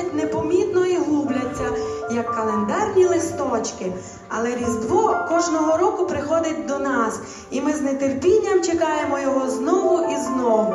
проходять непомітно і губляться, як календарні листочки. Але Різдво кожного року приходить до нас, і ми з нетерпінням чекаємо його знову і знову.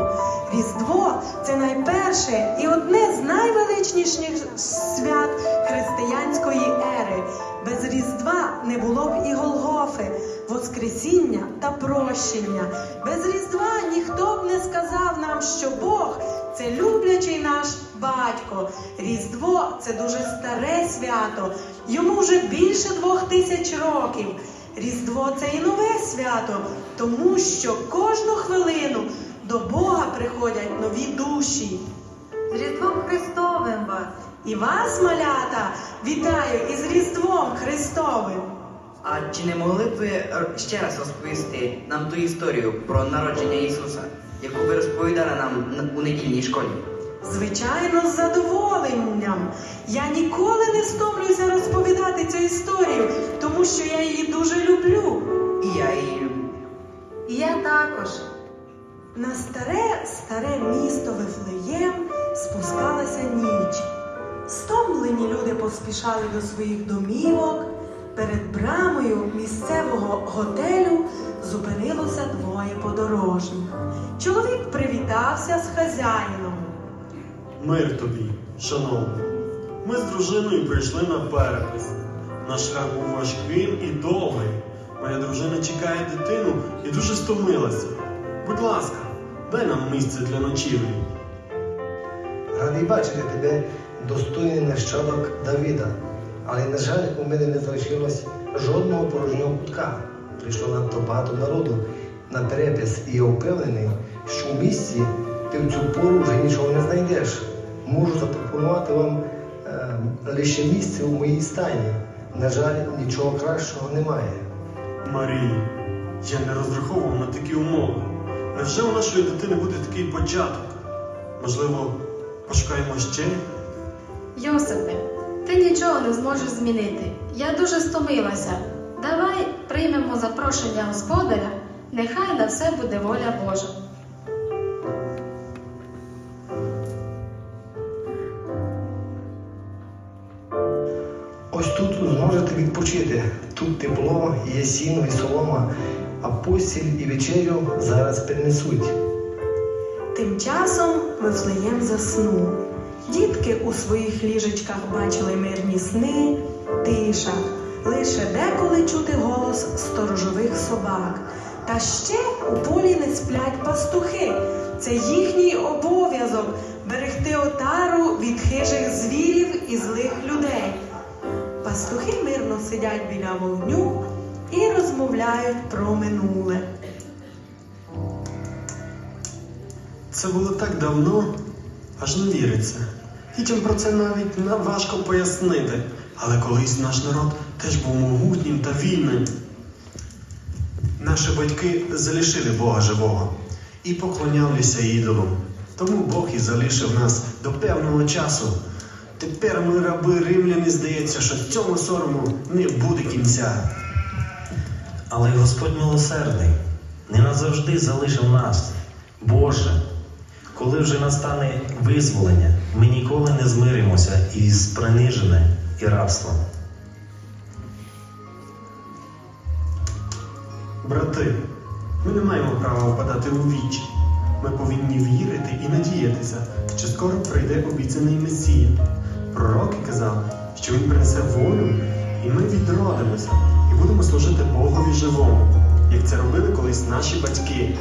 Різдво це найперше і одне з найвеличніших свят християнської ери. Без Різдва не було б і Голгофи, Воскресіння та прощення. Без Різдва ніхто б не сказав нам, що Бог це люблячий наш батько. Різдво це дуже старе свято. Йому вже більше двох тисяч років. Різдво це і нове свято, тому що кожну хвилину до Бога приходять нові душі. З Різдвом Христовим вас! І вас, малята, вітаю із Різдвом Христовим. А чи не могли б ви ще раз розповісти нам ту історію про народження Ісуса, яку ви розповідали нам у недільній школі? Звичайно, з задоволенням. Я ніколи не стомлюся розповідати цю історію, тому що я її дуже люблю. І я її люблю. І я також. На старе, старе місто Вифлеєм спускалася ніч. Стомлені люди поспішали до своїх домівок. Перед брамою місцевого готелю зупинилося двоє подорожніх. Чоловік привітався з хазяїном. Мир тобі, шановний. Ми з дружиною прийшли на перепис. Наш шлях був важким і довгий. Моя дружина чекає дитину і дуже стомилася. Будь ласка, дай нам місце для ночівлі. Радий бачити тебе, достойний нащадок Давіда. Але, на жаль, у мене не залишилось жодного порожнього кутка. Прийшло надто багато народу на перепис, і я впевнений, що в місті ти в цю пору вже нічого не знайдеш. Можу запропонувати вам е, лише місце у моїй стайні. На жаль, нічого кращого немає. Марії, я не розраховував на такі умови. Невже у нашої дитини буде такий початок? Можливо, пошукаємо ще? Йосипе, ти нічого не зможеш змінити. Я дуже стомилася. Давай приймемо запрошення господаря, нехай на все буде воля Божа. Ось тут зможете відпочити. Тут тепло, є сіно і солома, а постіль і вечерю зараз принесуть. Тим часом Вифлеєм заснув. Дітки у своїх ліжечках бачили мирні сни, тиша, лише деколи чути голос сторожових собак. Та ще у полі не сплять пастухи. Це їхній обов'язок берегти отару від хижих звірів і злих людей. Пастухи мирно сидять біля вогню і розмовляють про минуле. Це було так давно, аж не віриться. Дітям про це навіть на- важко пояснити. Але колись наш народ теж був могутнім та вільним. Наші батьки залишили Бога живого і поклонялися ідолам. Тому Бог і залишив нас до певного часу. Тепер ми раби римляни, здається, що цьому сорому не буде кінця. Але Господь милосердний, не назавжди залишив нас. Боже, коли вже настане визволення, ми ніколи не змиримося із приниженим і рабством. Брати, ми не маємо права впадати у віч. Ми повинні вірити і надіятися, що скоро прийде обіцяний Месія. Пророки казали, що він принесе волю, і ми відродимося і будемо служити Богові живому, як це робили колись наші батьки.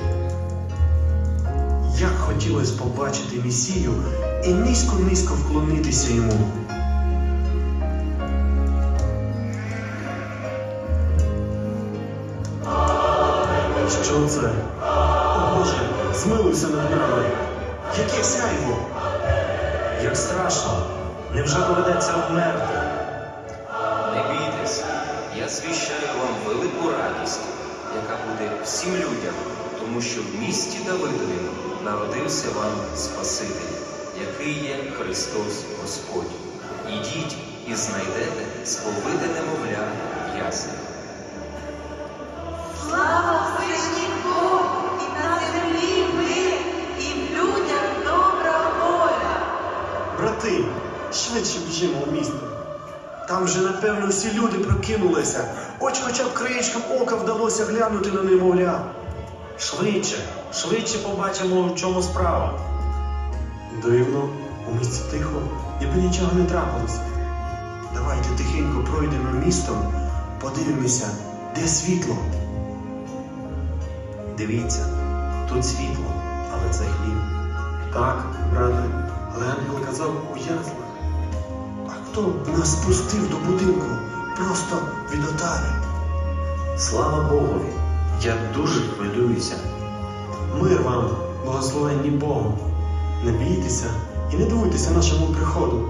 Як хотілося побачити Месію і низько-низько вклонитися йому. Невже доведеться обмерти? Не бійтесь, я звіщаю вам велику радість, яка буде всім людям, тому що в місті Давидові народився вам Спаситель, який є Христос Господь. Ідіть і знайдете сповите немовля в. Там же, напевно, всі люди прокинулися. Хоч хоча б краєчком ока вдалося глянути на немовля. Швидше, швидше побачимо, в чому справа. Дивно, у місті тихо, ніби нічого не трапилось. Давайте тихенько пройдемо містом, подивимося, де світло. Дивіться, тут світло, але це хліб. Так, брате, але ангел казав у яслах. А хто нас спустив до будинку просто від отари? Слава Богові! Я дуже хвилююся. Мир вам, благословенні Богом. Не бійтеся і не дивуйтеся нашому приходу.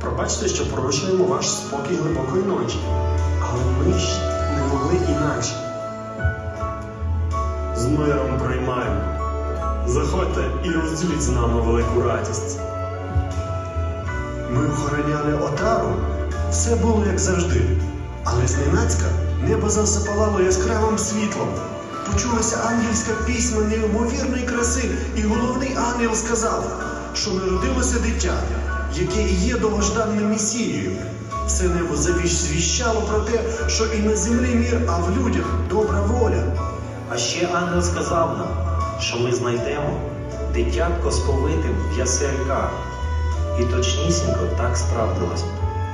Пробачте, що порушуємо ваш спокій глибокої ночі, але ми ж не могли інакше. З миром приймаємо. Заходьте і розділіть з нами велику радість. Ми охороняли отару. Все було як завжди. Але зненацька небо засипалало яскравим світлом. Почулася ангельська пісня неймовірної краси, і головний ангел сказав, що народилося дитя, яке і є довгожданним месією. Все небо завіщ звіщало про те, що і на землі мір, а в людях добра воля. А ще ангел сказав нам, що ми знайдемо дитятко сповитим в ясельках. І точнісінько так справдилось.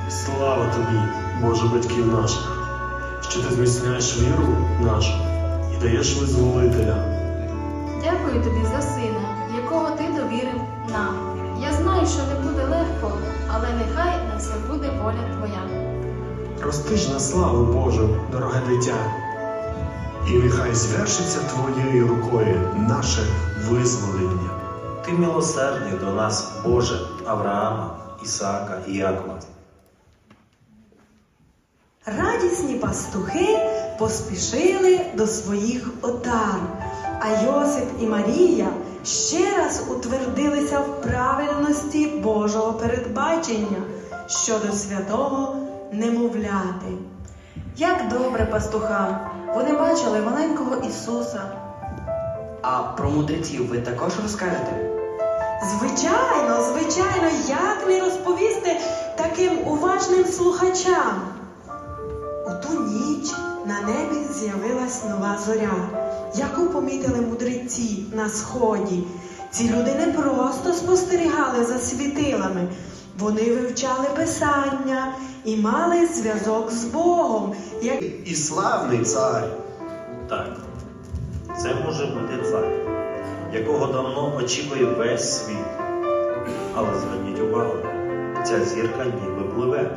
Слава тобі, Боже батьків наших, що ти зміцняєш віру нашу і даєш визволителя. Дякую тобі за сина, якого ти довірив нам. Я знаю, що не буде легко, але нехай на все буде воля твоя. Рости ж на славу Божу, дороге дитя. І нехай звершиться твоєю рукою наше визволення. Ти милосердний до нас, Боже, Авраама, Ісаака і Якова. Радісні пастухи поспішили до своїх отар, а Йосип і Марія ще раз утвердилися в правильності Божого передбачення щодо святого немовляти. Як добре пастухам! Вони бачили маленького Ісуса. А про мудреців ви також розкажете? Звичайно, звичайно, як не розповісти таким уважним слухачам. У ту ніч на небі з'явилась нова зоря, яку помітили мудреці на сході. Ці люди не просто спостерігали за світилами, вони вивчали писання і мали зв'язок з Богом, як І славний цар. Так, це може бути цар, якого давно очікує весь світ. Але зверніть увагу, ця зірка ніби пливе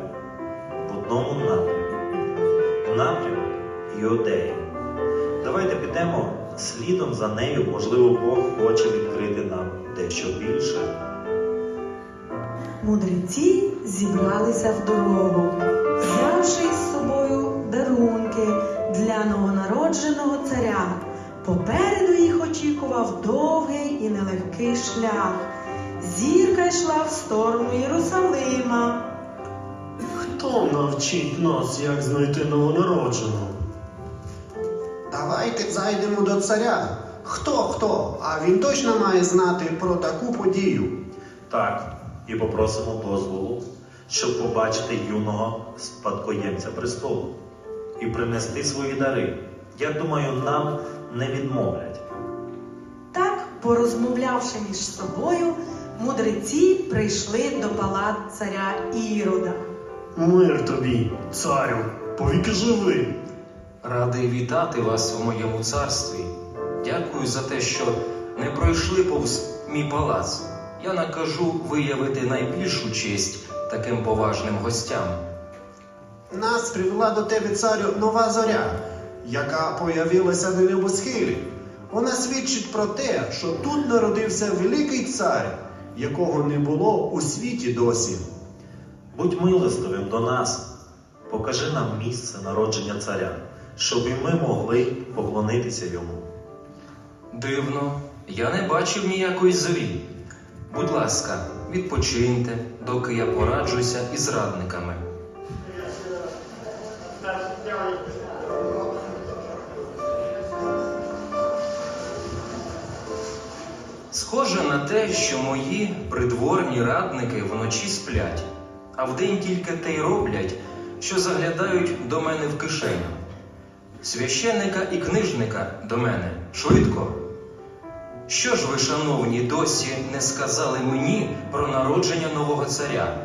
в одному напрямку. Напрямок Іудеї. Давайте підемо слідом за нею, можливо, Бог хоче відкрити нам дещо більше. Мудреці зібралися в дорогу, взявши із собою дарунки для новонародженого царя. Попереду їх очікував довгий і нелегкий шлях. Зірка йшла в сторону Єрусалима. Хто навчить нас, як знайти новонародженого? Давайте зайдемо до царя. Хто хто? А він точно має знати про таку подію. Так, і попросимо дозволу, щоб побачити юного спадкоємця престолу і принести свої дари. Я думаю, нам не відмовлять. Так, порозмовлявши між собою, мудреці прийшли до палат царя Ірода. Мир тобі, царю, повіки живи. Радий вітати вас у моєму царстві. Дякую за те, що не пройшли повз мій палац. Я накажу виявити найбільшу честь таким поважним гостям. Нас привела до тебе царю нова зоря, яка появилася на небосхилі. Вона свідчить про те, що тут народився великий цар, якого не було у світі досі. Будь милостивим до нас, покажи нам місце народження царя, щоб і ми могли поклонитися йому. Дивно, я не бачив ніякої зорі. Будь ласка, відпочиньте, доки я пораджуся із радниками. Схоже на те, що мої придворні радники вночі сплять, а вдень тільки те й роблять, що заглядають до мене в кишеню. Священника і книжника до мене швидко. Що ж ви, шановні, досі не сказали мені про народження нового царя?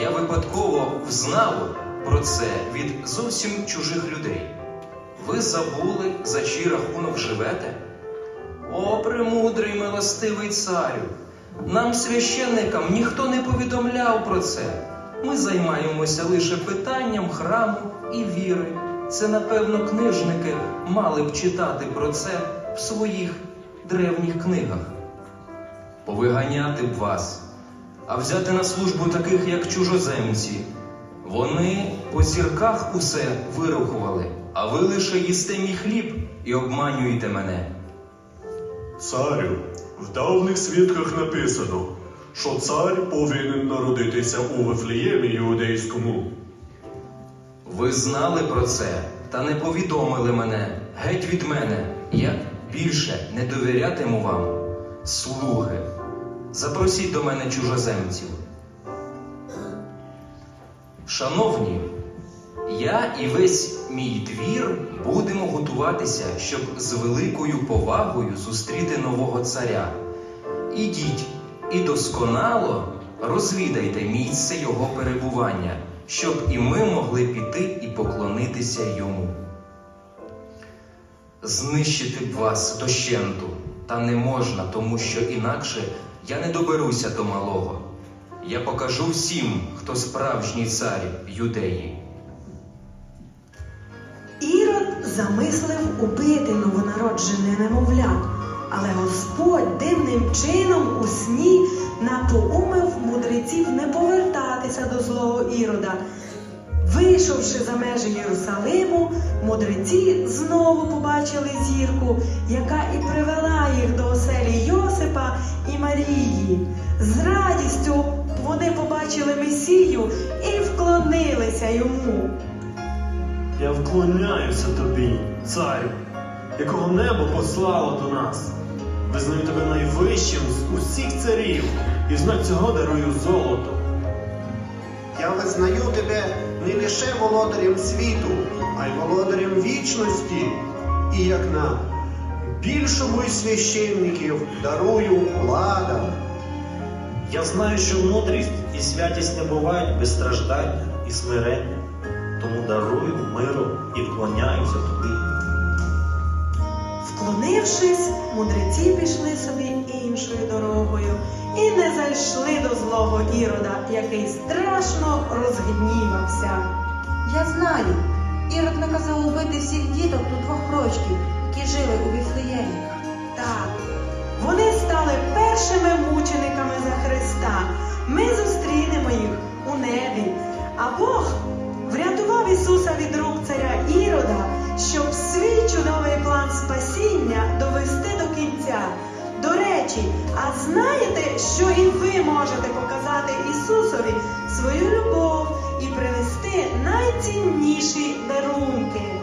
Я випадково взнав про це від зовсім чужих людей. Ви забули, за чий рахунок живете? О, премудрий милостивий царю! Нам, священникам, ніхто не повідомляв про це. Ми займаємося лише питанням храму і віри. Це, напевно, книжники мали б читати про це в своїх древніх книгах. Повиганяти б вас, а взяти на службу таких, як чужоземці. Вони по зірках усе вирахували, а ви лише їсте мій хліб і обманюєте мене. Царю, в давніх свідках написано, що цар повинен народитися у Вифлеємі Іудейському. Ви знали про це та не повідомили мене. Геть від мене. Я більше не довірятиму вам. Слуги, запросіть до мене чужоземців. Шановні, я і весь мій двір будемо готуватися, щоб з великою повагою зустріти нового царя. Ідіть і досконало розвідайте місце його перебування, щоб і ми могли піти і поклонитися йому. Знищити б вас дощенту, та не можна, тому що інакше я не доберуся до малого. Я покажу всім, хто справжній цар юдеї. Замислив убити новонароджене немовля, але Господь дивним чином у сні напоумив мудреців не повертатися до злого Ірода. Вийшовши за межі Єрусалиму, мудреці знову побачили зірку, яка і привела їх до оселі Йосипа і Марії. З радістю вони побачили Месію і вклонилися йому. Я вклоняюся тобі, царю, якого небо послало до нас. Визнаю тебе найвищим з усіх царів, і знак цього дарую золото. Я визнаю тебе не лише володарем світу, а й володарем вічності, і як на більшому із священників дарую владу. Я знаю, що мудрість і святість не бувають без страждання і смирення, тому дарую миру і вклоняюся тобі. Вклонившись, мудреці пішли собі іншою дорогою і не зайшли до злого Ірода, який страшно розгнівався. Я знаю. Ірод наказав убити всіх діток до двох рочків, які жили у Віфлеємі. Так, вони стали першими мучениками за Христа. Ми зустрінемо їх спасіння довести до кінця. До речі, а знаєте, що і ви можете показати Ісусові свою любов і принести найцінніші дарунки?